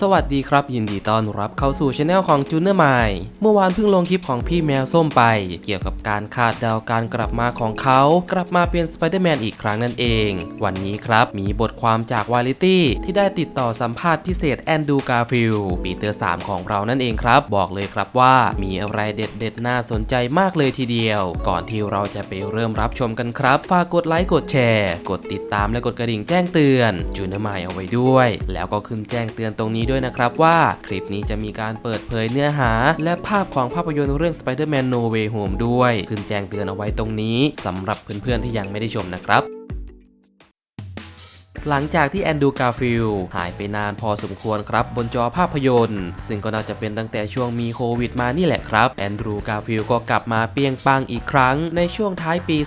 สวัสดีครับ ยินดีต้อนรับเข้าสู่ช anel ของจูเนอร์ไมเมื่อวานเพิ่งลงคลิปของพี่แมวส้มไป เกี่ยวกับการคาดเดาการกลับมาของเขา กลับมาเป็นสไปเดอร์แมนอีกครั้งนั่นเอง วันนี้ครับมีบทความจากวาลิตี้ที่ได้ติดต่อสัมภาษณ์พิเศษแอนดูกาฟิลปีเตอร์ 3 ของเรานั่นเองครับ บอกเลยครับว่ามีอะไรเด็ดๆน่าสนใจมากเลยทีเดียว ก่อนที่เราจะไปเริ่มรับชมกันครับฝากกดไลค์กดแชร์ กดติดตามและกดกระดิ่งแจ้งเตือนจูเนอร์ไมเอาไว้ด้วย แล้วก็ขึ้นแจ้งเตือนตรงนี้ด้วยนะครับว่าคลิปนี้จะมีการเปิดเผยเนื้อหา และภาพของภาพยนตร์เรื่อง Spider-Man No Way Home ด้วย ขึ้นแจ้งเตือนเอาไว้ตรงนี้สำหรับเพื่อนๆที่ยังไม่ได้ชมนะครับ หลังจากที่แอนดูการฟิลหายไปนานพอสมควรครับบนจอภาพยนตร์ ซึ่งก็น่าจะเป็นตั้งแต่ช่วงมีโควิดมานี่แหละครับ แอนดรูการฟิลก็กลับมาเปียงปังอีกครั้งในช่วงท้ายปี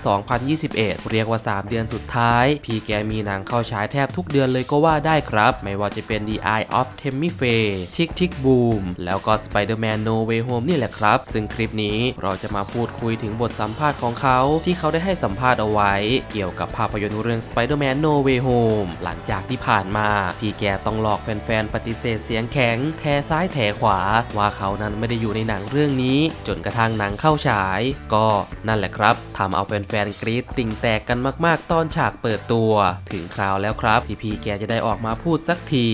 2021 เรียกว่า 3 เดือนสุดท้าย พี่แกมีหนังเข้าฉายแทบทุกเดือนเลยก็ว่าได้ครับ ไม่ว่าจะเป็น The Eye of Tammy Faye Tick Tick Boom แล้วก็ Spider-Man No Way Home นี่แหละครับ ซึ่งคลิปนี้เราจะมาพูดคุยถึงบทสัมภาษณ์ของเขา ที่เขาได้ให้สัมภาษณ์เอาไว้ เกี่ยวกับภาพยนตร์เรื่อง Spider-Man No Way Home หลังจากที่ผ่านมา พี่แกต้องหลอกแฟนๆ ปฏิเสธเสียงแข็ง แทซ้ายแถขวา ว่าเขานั้นไม่ได้อยู่ในหนังเรื่องนี้ จนกระทั่งหนังเข้าฉาย ก็นั่นแหละครับทำเอาแฟนๆ กรี๊ดติ่งแตกกันมากๆ ตอนฉากเปิดตัว ถึงคราวแล้วครับที่พี่แกจะได้ออกมาพูดสักที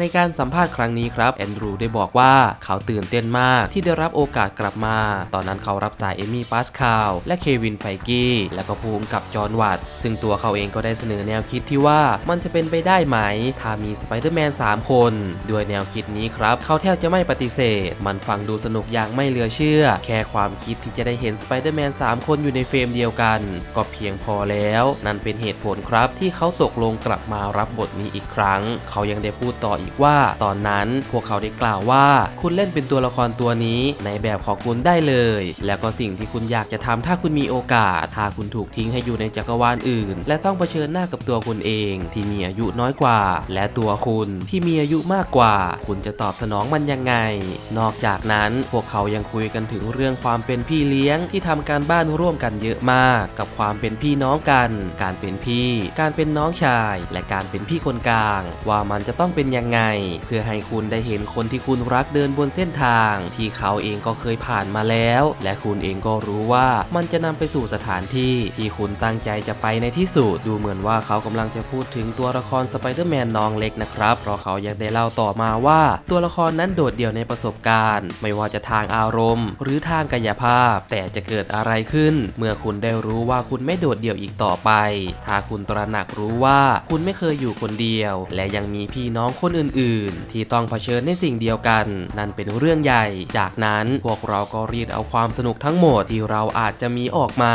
ในการสัมภาษณ์ครั้งนี้ครับแอนดรูได้บอกว่าเขาตื่นเต้นมากที่ได้รับโอกาสกลับมา ตอนนั้นเขารับสายเอมี่ปาสคาลและเควินไฟกี้และก็ภูมิกับจอห์นวัตซึ่งตัวเขาเองก็ได้เสนอแนวคิดที่ว่ามันจะเป็นไปได้ไหม ถ้ามีสไปเดอร์แมน3 คน ด้วยแนวคิดนี้ครับ เขาแทบจะไม่ปฏิเสธ มันฟังดูสนุกอย่างไม่เหลือเชื่อ แค่ความคิดที่จะได้เห็นสไปเดอร์แมน3 คนอยู่ในเฟรมเดียวกัน ก็เพียงพอแล้ว นั่นเป็นเหตุผลครับที่เขาตกลงกลับมารับบทนี้อีกครั้ง เขายังได้พูดต่ออีกว่า ตอนนั้นพวกเขาได้กล่าวว่า คุณเล่นเป็นตัวละครตัวนี้ในแบบของคุณได้เลย แล้วก็สิ่งที่คุณอยากจะทำถ้าคุณมีโอกาส ถ้าคุณถูกทิ้งให้อยู่ในจักรวาลอื่น และต้องเผชิญหน้ากับตัวคุณเอง ที่มีอายุน้อยกว่า และตัวคุณที่มีอายุมากกว่า คุณจะตอบสนองมันยังไง นอกจากนั้นพวกเขายังคุยกันถึงเรื่องความเป็นพี่เลี้ยงที่ทำการบ้านร่วมกันเยอะมาก กับความเป็นพี่น้องกัน การเป็นพี่ การเป็นน้องชาย และการเป็นพี่คนกลาง ว่ามันจะต้องเป็นยังไงเพื่อให้คุณได้เห็นคนที่คุณรักเดินบนเส้นทาง ที่เขาเองก็เคยผ่านมาแล้ว และคุณเองก็รู้ว่ามันจะนำไปสู่สถานที่ที่คุณตั้งใจจะไปในที่สุดดูเหมือนว่าเขากำลังจะพูดถึงตัวละครสไปเดอร์แมนน้องเล็กนะครับเพราะเขายังได้เล่าต่อมาว่า ตัวละครนั้นโดดเดี่ยวในประสบการณ์ ไม่ว่าจะทางอารมณ์ หรือทางกายภาพ แต่จะเกิดอะไรขึ้น เมื่อคุณได้รู้ว่าคุณไม่โดดเดี่ยวอีกต่อไป ถ้าคุณตระหนักรู้ว่าคุณไม่เคยอยู่คนเดียว และยังมีพี่น้องคนอื่นๆ ที่ต้องเผชิญในสิ่งเดียวกัน นั่นเป็นเรื่องใหญ่ จากนั้นพวกเราก็รีดเอาความสนุกทั้งหมดที่เราอาจจะมีออกมา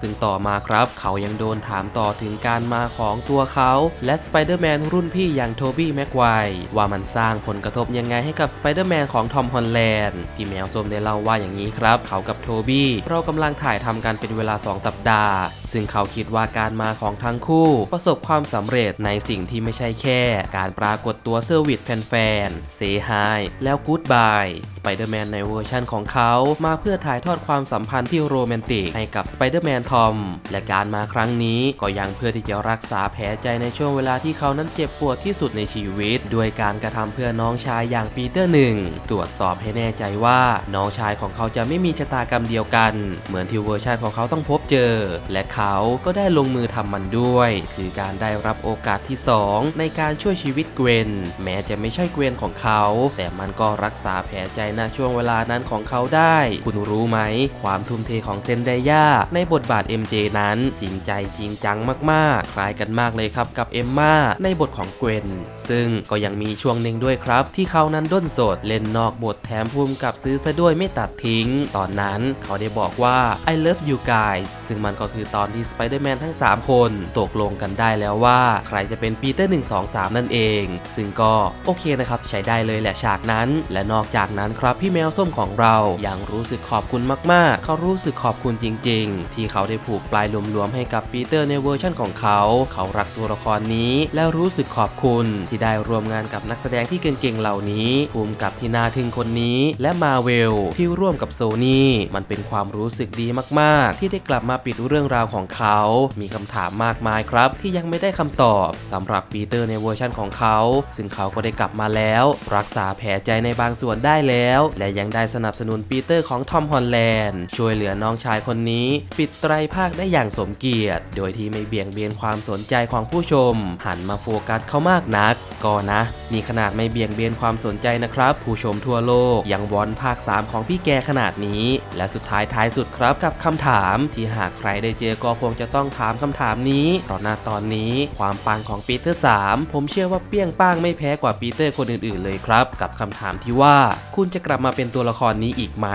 ซึ่งต่อมาครับ เขายังโดนถามต่อถึงการมาของตัวเขา และสไปเดอร์แมนรุ่นพี่อย่างโทบี้แม็กไวร์ว่ามันสร้างผลกระทบยังไงให้กับสไปเดอร์แมนของทอมฮอลแลนด์พี่แมวส้มได้เล่าว่าอย่างนี้ครับ เขากับโทบี้เรากำลังถ่ายทำกันเป็นเวลา 2 สัปดาห์ซึ่งเขาคิดว่าการมาของทั้งคู่ ประสบความสำเร็จในสิ่งที่ไม่ใช่แค่ การปรากฏตัวเซอร์วิสแฟนๆเซฮายแล้วกู๊ดบายสไปเดอร์แมนในเวอร์ชั่นของเขา มาเพื่อถ่ายทอดความสัมพันธ์ที่โรแมนติกให้กับสไปเดอร์แมนทอมและการมาครั้งนี้ก็ยังเพื่อที่จะรักษาแผลใจในช่วงเวลาที่เขานั้นเจ็บปวดที่สุดในชีวิต ด้วยการกระทำเพื่อน้องชายอย่างปีเตอร์หนึ่งตรวจสอบให้แน่ใจว่าน้องชายของเขาจะไม่มีชะตากรรมเดียวกัน เหมือนที่เวอร์ชันของเขาต้องพบเจอ และเขาก็ได้ลงมือทำมันด้วย คือการได้รับโอกาสที่ 2 ในการช่วยชีวิตเกวน แม้จะไม่ใช่เกวนของเขา แต่มันก็รักษาแผลใจณช่วงเวลานั้นของเขาได้ คุณรู้ไหม ความทุ่มเทของเซนไดย่าในบทบาท MJ นั้นจริงใจจริงจังมากๆ คล้ายกันมากเลยครับกับเอมมาในบทของเกวน ซึ่งก็ยังมีช่วงหนึ่งด้วยครับ ที่เขานั้นด้นสดเล่นนอกบทแถมภูมิกับซื้อซะด้วยไม่ตัดทิ้ง ตอนนั้นเขาได้บอกว่า I love you guys ซึ่งมันก็คือตอนที่สไปเดอร์แมนทั้ง 3 คนตกลงกันได้แล้วว่า ใครจะเป็นปีเตอร์ 1 2 3 นั่นเอง ซึ่งก็โอเคนะครับใช้ได้เลยแหละฉากนั้น และนอกจากนั้นครับพี่แมวส้มของเรายังรู้สึกขอบคุณมากๆ เขารู้สึกขอบคุณจริง ๆ ที่เขาได้ผูกปลายรวมๆให้กับปีเตอร์ในเวอร์ชั่นของเขา เขารักตัวละครนี้ และรู้สึกขอบคุณที่ได้ร่วมงานกับนักแสดงที่เก่งๆเหล่านี้ภูมิกับที่น่าทึ่งคนนี้ และมาเวลที่ร่วมกับโซนี่มันเป็นความรู้สึกดีมากๆ ที่ได้กลับมาปิดเรื่องราวของเขา มีคำถามมากมายครับ ที่ยังไม่ได้คำตอบสำหรับปีเตอร์ในเวอร์ชั่นของเขา ซึ่งเขาเขาก็ได้กลับมาแล้ว รักษาแผลใจในบางส่วนได้แล้ว และยังได้สนับสนุนปีเตอร์ของทอมฮอลแลนด์ช่วยเหลือน้องชายคนนี้ ปิดไตรภาคได้อย่างสมเกียรติ โดยที่ไม่เบี่ยงเบนความสนใจของผู้ชม หันมาโฟกัสเขามากนัก ก็นะ นี่ขนาดไม่เบี่ยงเบนความสนใจนะครับ ผู้ชมทั่วโลกยังวอนภาค 3 ของพี่แกขนาดนี้ และสุดท้ายท้ายสุดครับกับคำถามที่หากใครได้เจอก็คงจะต้องถามคำถามนี้ เพราะณตอนนี้ความปังของปีเตอร์ 3 ผมเชื่อว่าเปี้ยงป้างไม่แพ้กว่าปีเตอร์คนอื่นๆ เลยครับ กับคำถามที่ว่าคุณจะกลับมาเป็นตัวละครนี้อีกไหม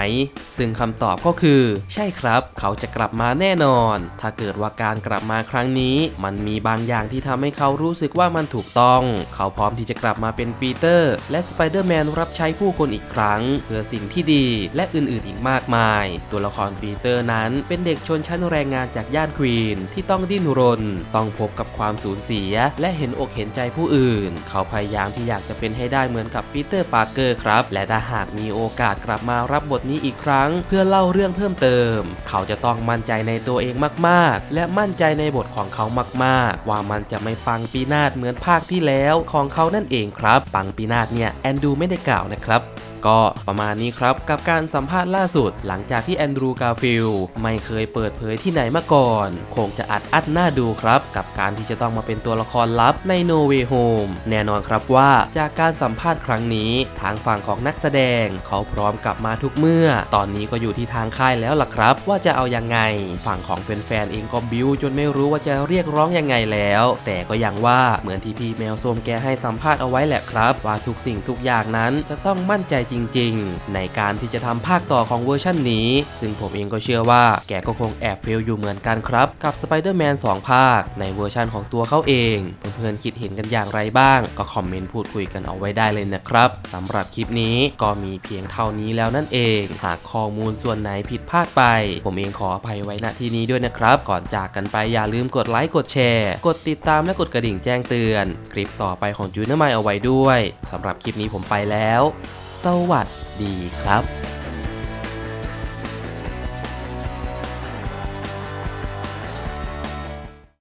ซึ่งคำตอบก็คือ ใช่ครับ เขาจะกลับมาแน่นอน ถ้าเกิดว่าการกลับมาครั้งนี้ มันมีบางอย่างที่ทำให้เขารู้สึกว่ามันถูกต้อง เขาพร้อมที่จะกลับมาเป็นปีเตอร์ และสไปเดอร์แมนรับใช้ผู้คนอีกครั้ง เพื่อสิ่งที่ดีและอื่นๆ อีกมากมาย ตัวละครปีเตอร์นั้นเป็นเด็กชนชั้นแรงงานจากย่านควีนที่ต้องดิ้นรน ต้องพบกับความสูญเสีย และเห็นอกเห็นใจผู้อื่น เขาพยายามที่อยากจะเป็นให้ได้เหมือนกับปีเตอร์ปาร์เกอร์ครับ และถ้าหากมีโอกาสกลับมารับบทนี้อีกครั้ง เพื่อเล่าเรื่องเพิ่มเติม เขาจะต้องมั่นใจในตัวเองมากๆ และมั่นใจในบทของเขามาก ๆ ว่ามันจะไม่ปังปีนาศเหมือนภาคที่แล้วของเขานั่นเองครับ ปังปีนาศเนี่ยแอนดูไม่ได้กล่าวนะครับ ก็ประมาณนี้ครับ กับการสัมภาษณ์ล่าสุด หลังจากที่แอนดรูว์กาฟิลไม่เคยเปิดเผยที่ไหนมาก่อน คงจะอัดอัดหน้าดูครับ กับการที่จะต้องมาเป็นตัวละครลับใน No Way Home แน่นอนครับว่าจากการสัมภาษณ์ครั้งนี้ ทางฝั่งของนักแสดง เขาพร้อมกลับมาทุกเมื่อ ตอนนี้ก็อยู่ที่ทางค่ายแล้วล่ะครับ ว่าจะเอายังไง ฝั่งของแฟนๆเองก็บิวจนไม่รู้ว่าจะเรียกร้องยังไงแล้ว แต่ก็ยังว่าเหมือนที่พี่แมวส้มแกให้สัมภาษณ์เอาไว้แหละครับ ว่าทุกสิ่งทุกอย่างนั้นจะต้องมั่นใจจริง ๆ ในการที่จะทำภาคต่อของเวอร์ชันนี้ ซึ่งผมเองก็เชื่อว่าแกก็คงแอบเฟลอยู่เหมือนกันครับ กับ Spider-Man 2 ภาค ในเวอร์ชันของตัวเขาเอง เพื่อนๆคิดเห็นกันอย่างไรบ้าง ก็คอมเมนต์พูดคุยกันเอาไว้ได้เลยนะครับสำหรับคลิปนี้ก็มีเพียงเท่านี้แล้วนั่นเอง หากข้อมูลส่วนไหนผิดพลาดไป ผมเองขออภัยไว้ณที่นี้ด้วยนะครับ ก่อนจากกันไปอย่าลืมกดไลค์กดแชร์ กดติดตามและกดกระดิ่งแจ้งเตือน คลิปต่อไปของจูเนอร์ไมเอาไว้ด้วยสำหรับคลิปนี้ผมไปแล้ว สวัสดีครับ